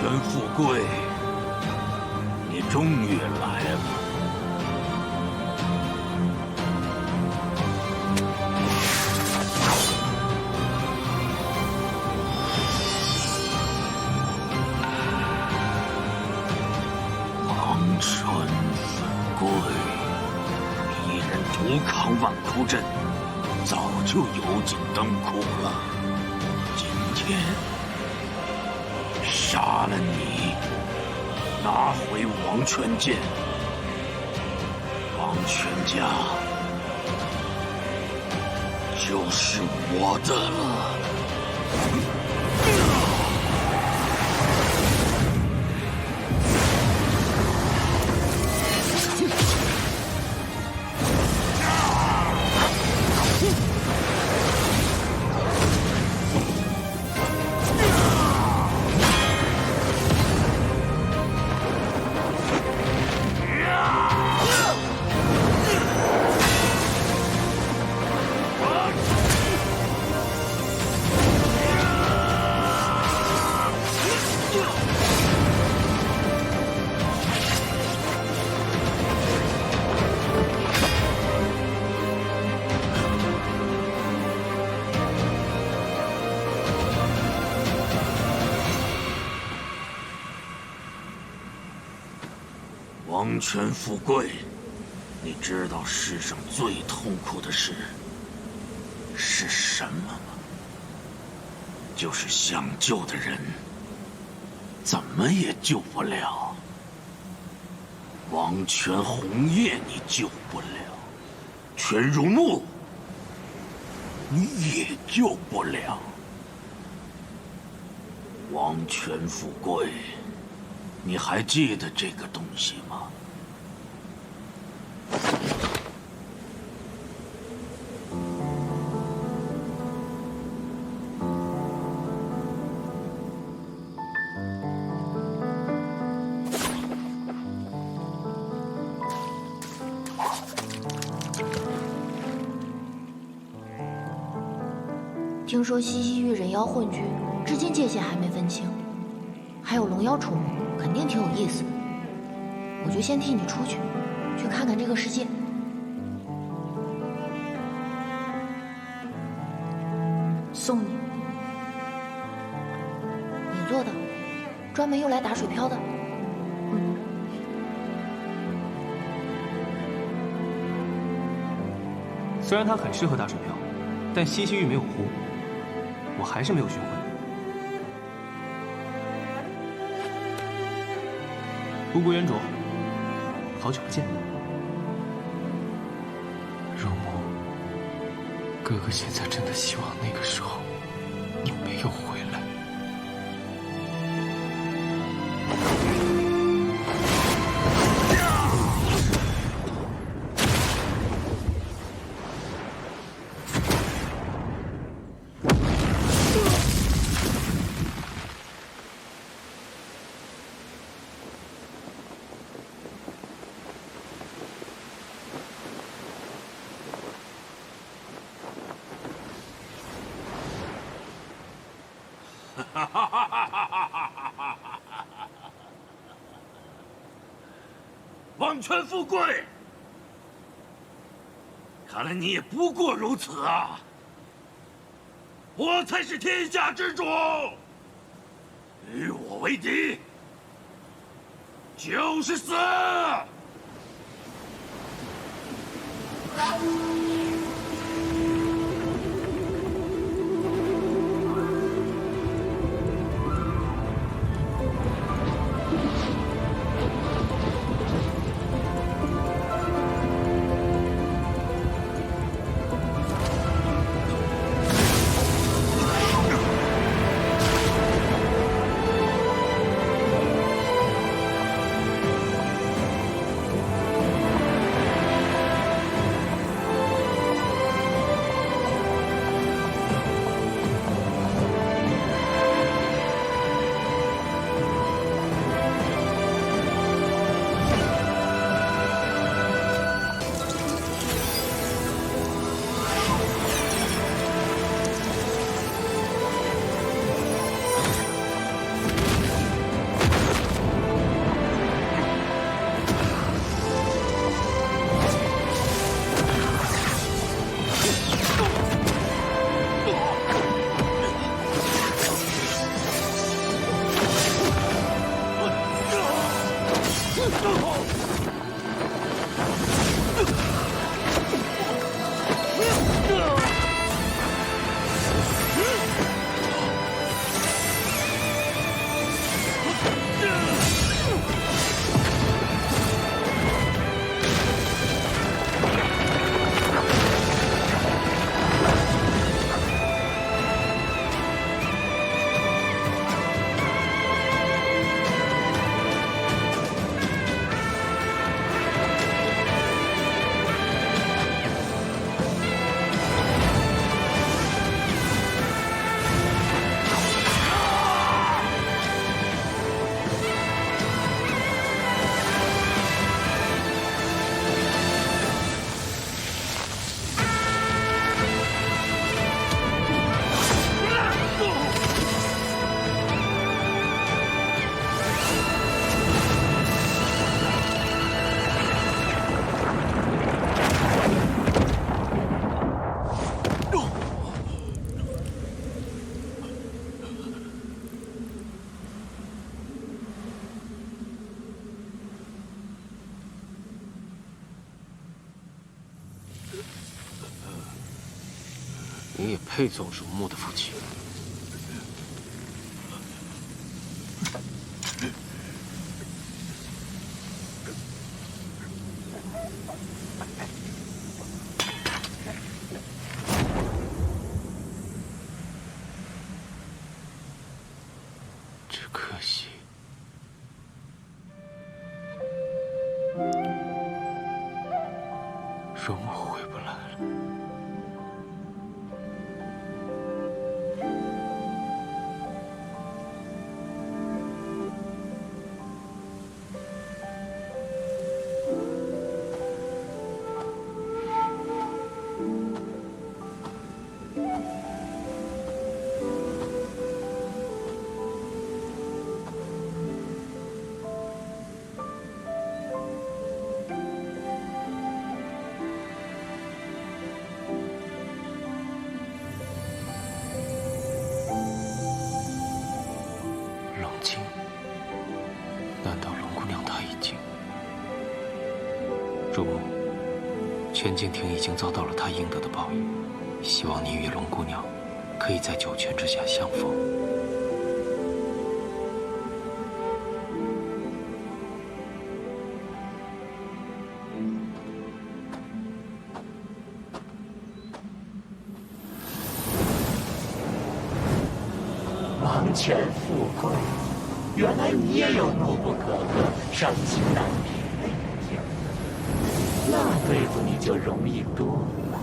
权富贵，你终于来了。王权富贵，一人独扛万窟阵，早就油尽灯枯了。今天杀了你，拿回王权剑，王权家就是我的了。王权富贵，你知道世上最痛苦的事是什么吗？就是想救的人怎么也救不了。王权红叶你救不了，权如木你也救不了。王权富贵。你还记得这个东西吗？听说西西域人妖混居，至今界限还没分清，还有龙妖出没。肯定挺有意思的，我就先替你出去，去看看这个世界。送你，你做的，专门用来打水漂的。虽然它很适合打水漂，但西西玉没有壶，我还是没有学会。不顾渊卓，好久不见。如沐，哥哥现在真的希望那个时候你没有回王权富贵，看来你也不过如此啊！我才是天下之主，与我为敌就是死。你也配做如墨的父亲？主，全敬亭已经遭到了他应得的报应，希望你与龙姑娘可以在九泉之下相逢。王权富贵，原来你也有怒不可遏、伤心难，对付你就容易多了。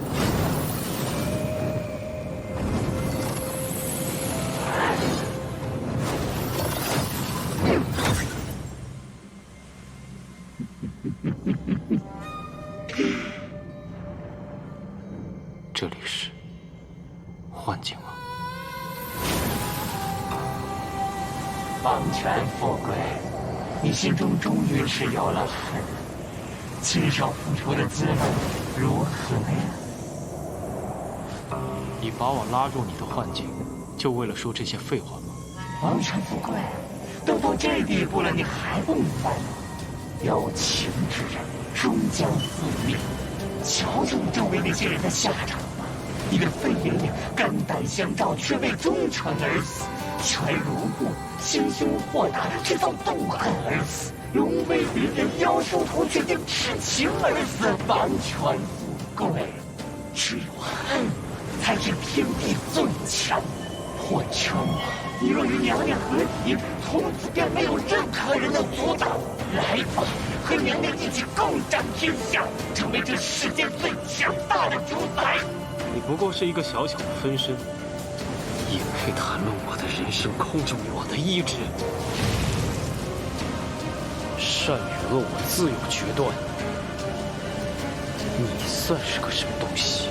这里是幻境吗？王权富贵，你心中终于是有了，亲手付出的滋味如何呀？你把我拉入你的幻境，就为了说这些废话吗？王权富贵，都到这地步了，你还不明白吗？有情之人终将死命，瞧瞧你周围那些人的下场吧！一个废爷爷肝胆相照，却为忠诚而死；全如故心胸豁达，却遭妒恨而死；龙威凌人妖兽头，却因痴情而死。王权富贵，只有恨才是天地最强。或求你若与娘娘合体，从此便没有任何人能阻挡。来吧，和娘娘一起共掌天下，成为这世间最强大的主宰。你不过是一个小小的分身，也配谈论我的人生，控制我的意志？善与恶我自有决断。你算是个什么东西？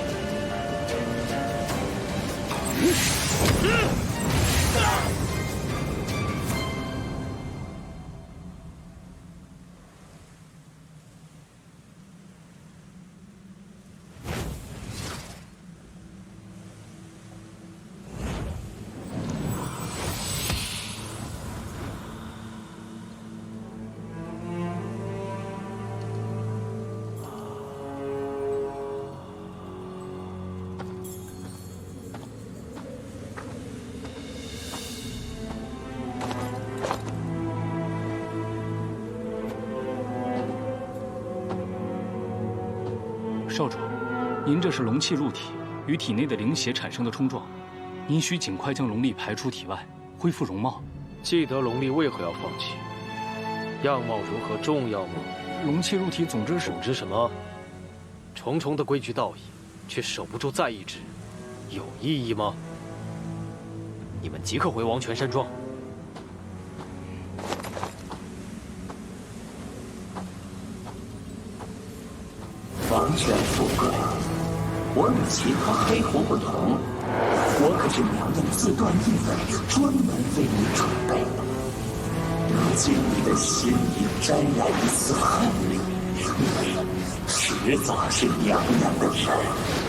少主，您这是龙气入体，与体内的灵血产生的冲撞，您需尽快将龙力排出体外，恢复容貌。既得龙力，为何要放弃？样貌如何重要吗？龙气入体，总之是……总之什么？重重的规矩道义，却守不住在意之，有意义吗？你们即刻回王权山庄。其他黑狐不同，我可是娘娘自断义粉专门为你准备的。如今你的心里沾染一丝恨意，你迟早是娘娘的人。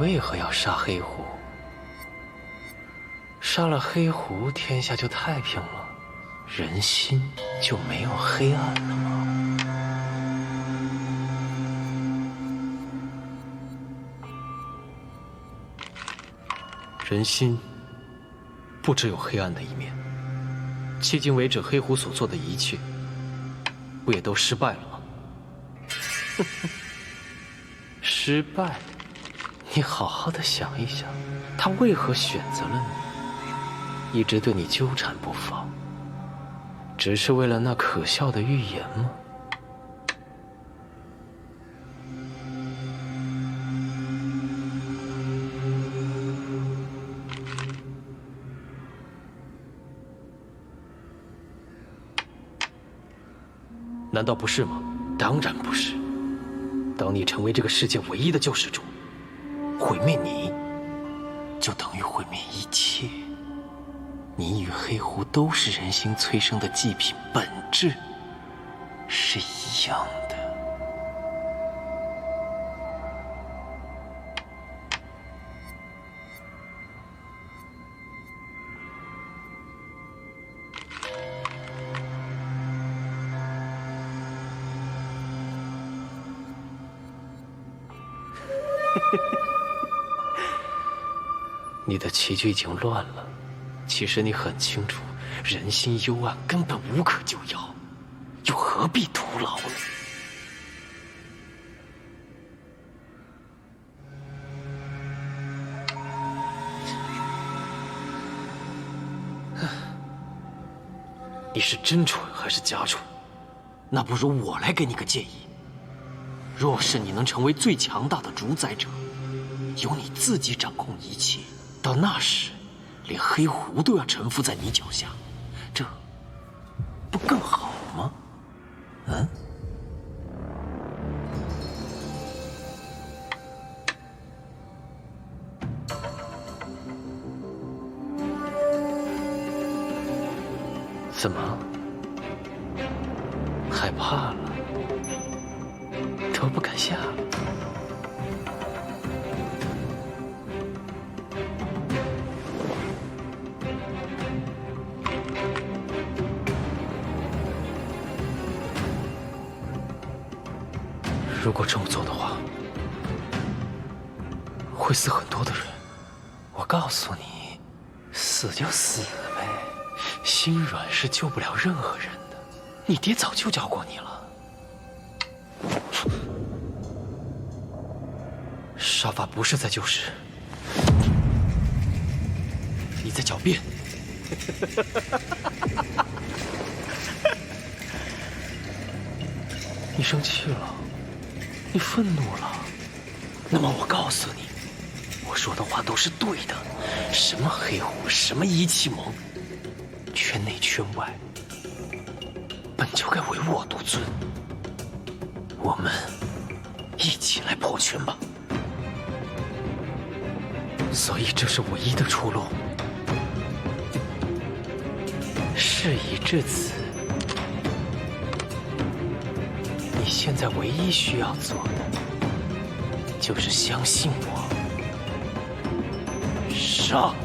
为何要杀黑狐？杀了黑狐，天下就太平了，人心就没有黑暗了吗？人心不只有黑暗的一面。迄今为止，黑狐所做的一切，不也都失败了吗？失败。你好好的想一想，他为何选择了你，一直对你纠缠不放，只是为了那可笑的预言吗？难道不是吗？当然不是。当你成为这个世界唯一的救世主。毁灭你，就等于毁灭一切。你与黑狐都是人心催生的祭品，本质是一样的。你的棋局已经乱了。其实你很清楚，人心幽暗，根本无可救药，又何必徒劳呢？你是真蠢还是假蠢？那不如我来给你个建议。若是你能成为最强大的主宰者，由你自己掌控一切。到那时，连黑狐都要臣服在你脚下，这不更好吗？嗯？怎么？害怕了？都不敢下？如果这么做的话，会死很多的人。我告诉你，死就死呗，心软是救不了任何人的。你爹早就教过你了。杀法不是在救世，你在狡辩。你生气了？你愤怒了，那么我告诉你，我说的话都是对的。什么黑狐，什么一气盟，圈内圈外，本就该唯我独尊。我们一起来破圈吧。所以这是唯一的出路。事已至此。现在唯一需要做的，就是相信我，上。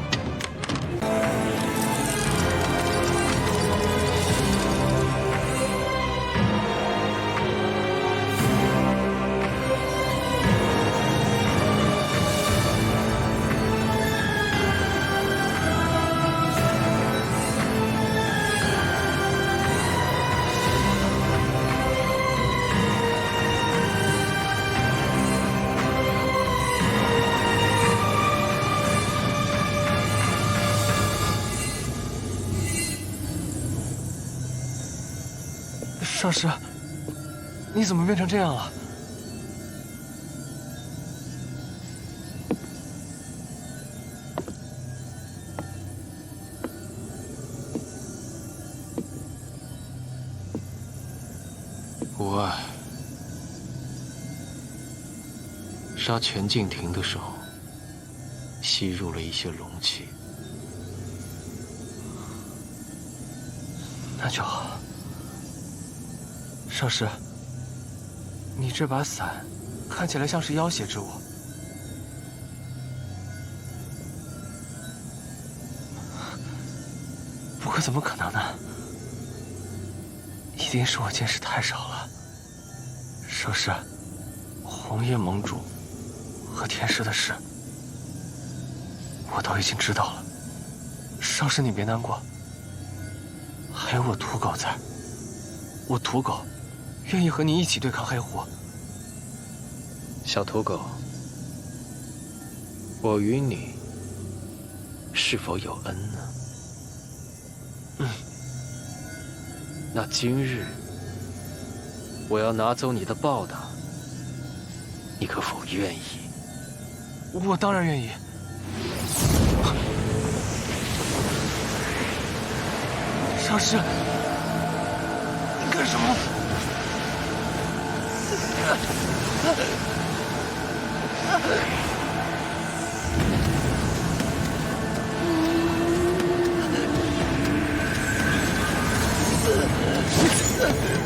少师，你怎么变成这样了？无碍，杀全静亭的时候，吸入了一些龙气。那就好。少师，你这把伞看起来像是妖邪之物，不过怎么可能呢？一定是我见识太少了。少师，红叶盟主和天师的事，我都已经知道了。少师，你别难过。还有我土狗在，我土狗愿意和你一起对抗黑虎。小土狗，我与你是否有恩呢？嗯。那今日我要拿走你的报答，你可否愿意？我当然愿意。少师，你干什么？Ugh.